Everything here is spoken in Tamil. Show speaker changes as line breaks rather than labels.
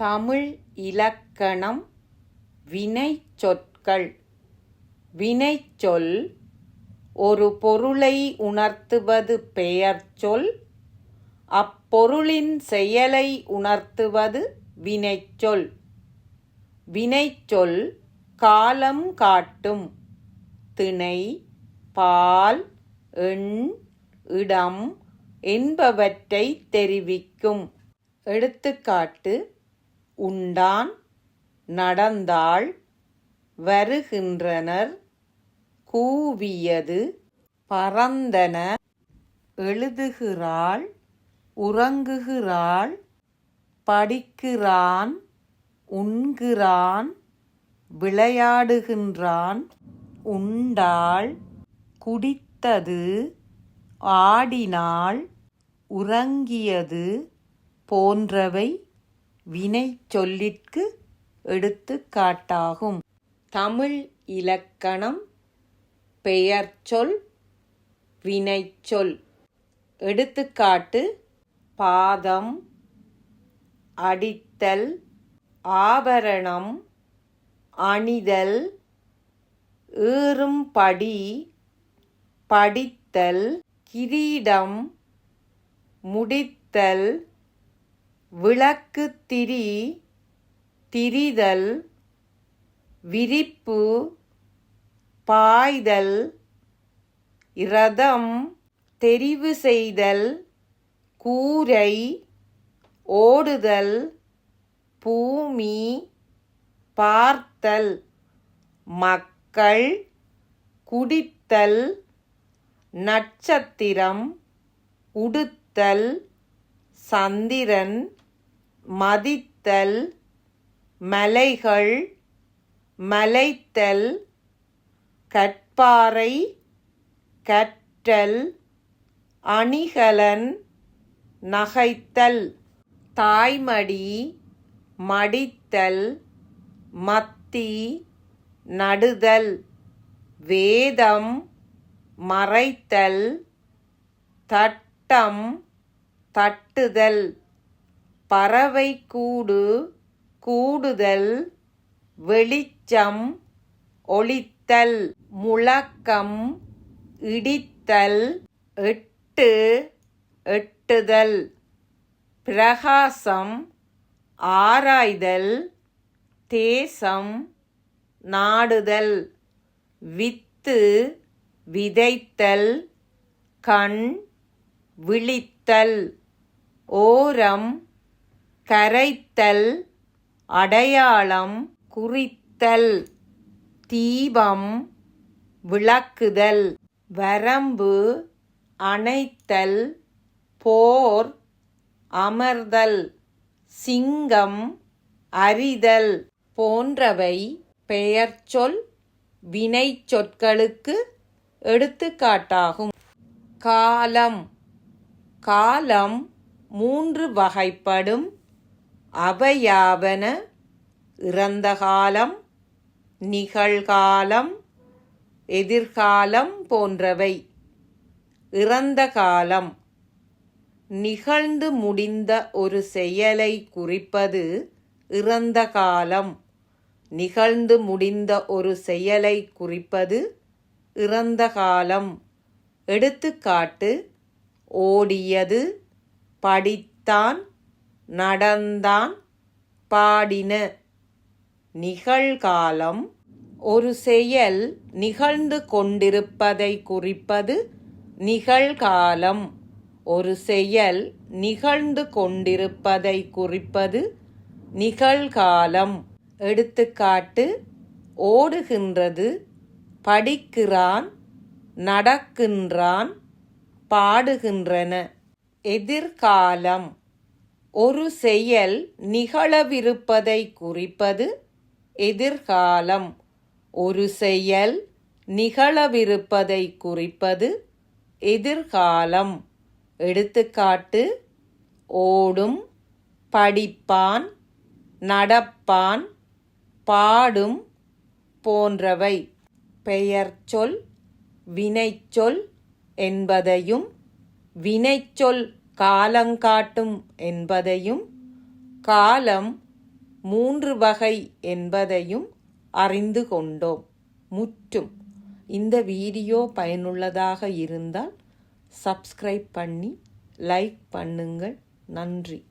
தமிழ் இலக்கணம் வினைச்சொற்கள் வினைச்சொல் ஒரு பொருளை உணர்த்துவது பெயர்ச்சொல் அப்பொருளின் செயலை உணர்த்துவது வினைச்சொல் வினைச்சொல் காலம் காட்டும். திணை பால் எண் இடம் என்பவற்றை தெரிவிக்கும். எடுத்துக்காட்டு உண்டான் நடந்தாள் வருகின்றனர் கூவியது பறந்தன எழுதுகிறாள் உறங்குகிறாள் படிக்கிறான் உண்கிறான் விளையாடுகின்றான் உண்டாள் குடித்தது ஆடினாள் உறங்கியது போன்றவை வினைச்சொல்லிற்கு எடுத்துக்காட்டாகும் தமிழ் இலக்கணம் பெயர்ச்சொல் வினைச்சொல் எடுத்துக்காட்டு பாதம் அடித்தல் ஆபரணம் அணிதல் ஏறும்படி படித்தல் கிரீடம் முடித்தல் விளக்கு திரி திரிதல் விரிப்பு பாய்தல் இரதம் தெரிவு செய்தல் கூரை ஓடுதல் பூமி பார்த்தல் மக்கள் குடித்தல் நட்சத்திரம் உடுத்தல் சந்திரன் மதித்தல் மலைகள் மலைத்தல் கற்பாறை கற்றல் அணிகலன் நகைத்தல் தாய்மடி மடித்தல் மத்தி நடுதல் வேதம் மறைத்தல் தட்டம் தட்டுதல். பறவை கூடு கூடுதல் வெளிச்சம் ஒளித்தல் முழக்கம் இடித்தல் எட்டு எட்டுதல் பிரகாசம் ஆராய்தல் தேசம் நாடுதல் வித்து விதைத்தல் கண் விழித்தல் ஓரம் கரைத்தல் அடையாளம் குறித்தல் தீபம் விளக்குதல் வரம்பு அணைத்தல் போர் அமர்தல் சிங்கம் அறிதல் போன்றவை பெயர்ச்சொல் வினைச்சொற்களுக்கு எடுத்துக்காட்டாகும். காலம். காலம் மூன்று வகைப்படும். அவையாவன இறந்த காலம் நிகழ்காலம் எதிர்காலம் போன்றவை. இறந்த காலம். நிகழ்ந்து முடிந்த ஒரு செயலை குறிப்பது இறந்த காலம். நிகழ்ந்து முடிந்த ஒரு செயலை குறிப்பது இறந்த காலம். எடுத்துக்காட்டு ஓடியது படித்தான் நடந்தான் பாடின நிகழ்காலம் ஒரு செயல் நிகழ்ந்து கொண்டிருப்பதை குறிப்பது நிகழ்காலம். ஒரு செயல் நிகழ்ந்து கொண்டிருப்பதை குறிப்பது நிகழ்காலம். எடுத்துக்காட்டு ஓடுகின்றது படிக்கிறான் நடக்கின்றான் பாடுகின்றன. எதிர்காலம். ஒரு செயல் நிகழவிருப்பதை குறிப்பது எதிர்காலம். ஒரு செயல் நிகழவிருப்பதை குறிப்பது எதிர்காலம். எடுத்துக்காட்டு ஓடும் படிப்பான் நடப்பான் பாடும் போன்றவை. பெயர்ச்சொல் வினைச்சொல் என்பதையும் வினைச்சொல் காலங்காட்டும் என்பதையும் காலம் மூன்று வகை என்பதையும் அறிந்து கொண்டோம். முற்றும் இந்த வீடியோ பயனுள்ளதாக இருந்தால் சப்ஸ்கிரைப் பண்ணி லைக் பண்ணுங்கள். நன்றி.